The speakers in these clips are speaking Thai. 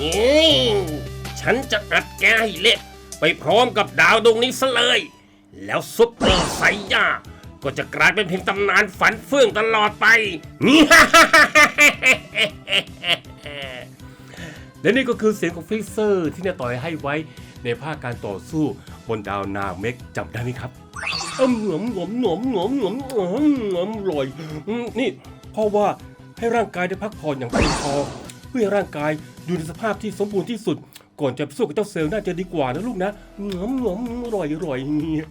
นี่ฉันจะอัดแกให้เละไปพร้อมกับดาวดวงนี้ซะเลย แล้วซุปเปอร์ไซย่าก็จะกลายเป็นเพียงตำนานฝันเฟื่องตลอดไปนี่และนี่ก็คือเสียงของฟรีเซอร์ที่เนาต่อยให้ไว้ในภาคการต่อสู้บนดาวนาเมกจำได้ไหมครับอ้มหงมหงมหงมหงมหงมหงมหงมอร่อยนี่เพราะว่าให้ร่างกายได้พักผ่อนอย่างเพียงพอ เพื่อให้ร่างกายอยู่ในสภาพที่สมบูรณ์ที่สุด ก่อนจะสู้กับเจ้าเซลล์น่าจะดีกว่านะลูกนะหงมหงมอร่อยอร่อยอย่างเงี้ย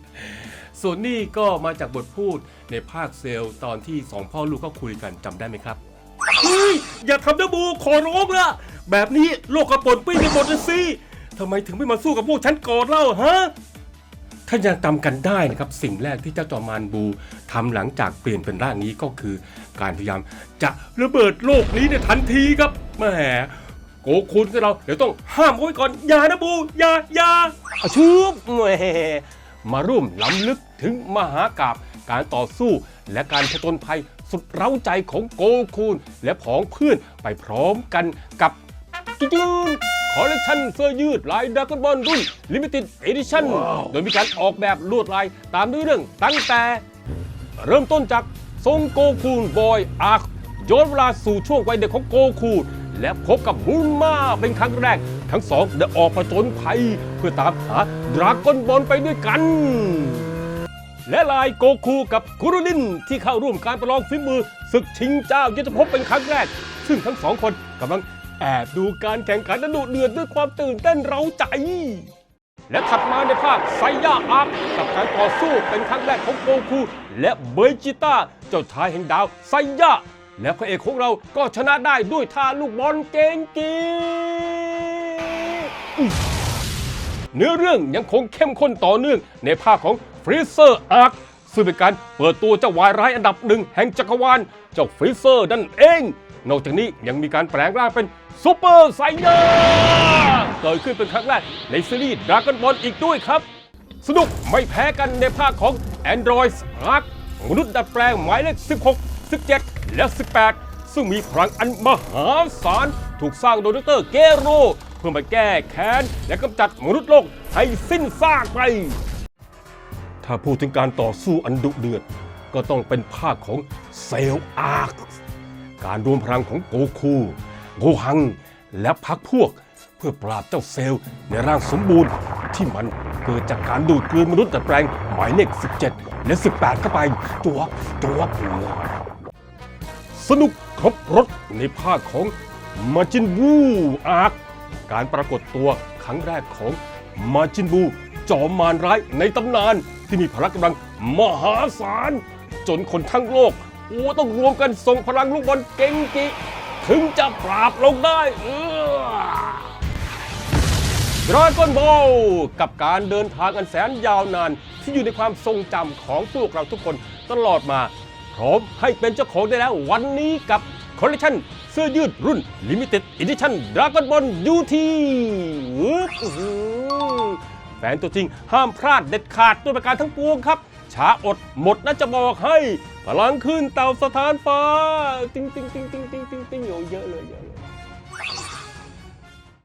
ส่วนนี่ก็มาจากบทพูดในภาคเซลล์ตอนที่สองพ่อลูกก็คุยกันจำได้ไหมครับเฮ้ยอย่าทำนะบูขอร้องละแบบนี้โลกกระปนปิ้ไปหมดเลยสิทำไมถึงไม่มาสู้กับพวกฉันก่อนเล่าฮะถ้ายังจำกันได้นะครับสิ่งแรกที่เจ้าจอมานบูทำหลังจากเปลี่ยนเป็นร่างนี้ก็คือ การพยายามจะระเบิดโลกนี้ในทันทีครับ แหมโกคุณกับเราเดี๋ยวต้องห้ามเอาไว้ก่อนอย่านะบูอย่าอย่าอาชืบแหมมาร่วมล้ำลึกถึงมหากาบการต่อสู้และการผจญภัยสุดเร้าใจของโกคูนและผองเพื่อนไปพร้อมกันกับจุ๊ดคอลเลคชันเสื้อยืดลายดักบอลรุ่นลิมิเต็ดเอดิชั่นโดยมีการออกแบบลวดลายตามด้วยเรื่องตั้งแต่ เริ่มต้นจากทรงโกคูนบอยอาร์คย้อนเวลาสู่ช่วงวัยเด็กของโกคูน และพบกับบุนมาเป็นครั้งแรก ทั้งสองได้ออกผจญภัยเพื่อตามหาดราก้อนบอลไปด้วยกัน และลายโกคูกับกุรุลินที่เข้าร่วมการประลองฝีมือศึกชิงเจ้ายุทธภพเป็นครั้งแรก ซึ่งทั้งสองคนกำลังแอบดูการแข่งขันอันดุเดือดด้วยความตื่นเต้นเร้าใจ และถัดมาในภาคไซย่าอาร์คกับการต่อสู้เป็นครั้งแรกของโกคูและเบจิต้าเจ้าชายแห่งดาวไซย่า และพระเอกของเราก็ชนะได้ด้วยท่าลูกบอลเก่งกีเนื้อเรื่องยังคงเข้มข้นต่อเนื่องในภาคของฟรีเซอร์อาร์คซึ่งเป็นการเปิดตัวเจ้าวายร้ายอันดับหนึ่งแห่งจักรวาลเจ้าฟรีเซอร์นั่นเอง นอกจากนี้ยังมีการแปลงร่างเป็นซูเปอร์ไซเยาเกิดขึ้นเป็นครั้งแรกในซีรีส์ดราก้อนบอลอีกด้วยครับ สนุกไม่แพ้กันในภาคของ Android Arc มนุษย์ดัดแปลงหมายเลข 16 17 และ 18 ซึ่งมีพลังอันมหาศาล ถูกสร้างโดยดรเกโร เพื่อมาแก้แค้น และกำจัดมนุษย์โลกให้สิ้นซากไป ถ้าพูดถึงการต่อสู้อันดุเดือด ก็ต้องเป็นภาคของเซลอาร์คการรวมพลังของโกคูโกฮัง และพักพวก เพื่อปราบเจ้าเซลล์ในร่างสมบูรณ์ ที่มันเกิดจากการดูดกลืนมนุษย์ดัดแปลงหมายเลข17 และ 18 เข้าไป ตัวตัวหัว สนุกครบรถในภาคของมาจินบูอาร์คการปรากฏตัวครั้งแรกของมาจินบู จอมมารร้ายในตำนานที่มีพละกำลังมหาศาล จนคนทั้งโลก โอ้ต้องรวมกันส่งพลังลูกบอลเก่งกิถึงจะปราบลงได้เอดราก้อนบอลกับการเดินทางอันแสนยาวนานที่อยู่ในความทรงจำของพวกเราทุกคนตลอดมา ร้อมให้เป็นเจ้าของได้แล้ววันนี้กับคอลเลคชันเสื้อยืดรุ่น Limited Edition Dragon Ball UT แฟนตัวจริงห้ามพลาดเด็ดขาดด้วยประการทั้งปวงครับ ช้าอดหมดนะจะบอกให้ พลังขึ้นเต่าสถานฟ้า ติงติงติงติงติงติงติงโอ้เยอะเลยเยอะ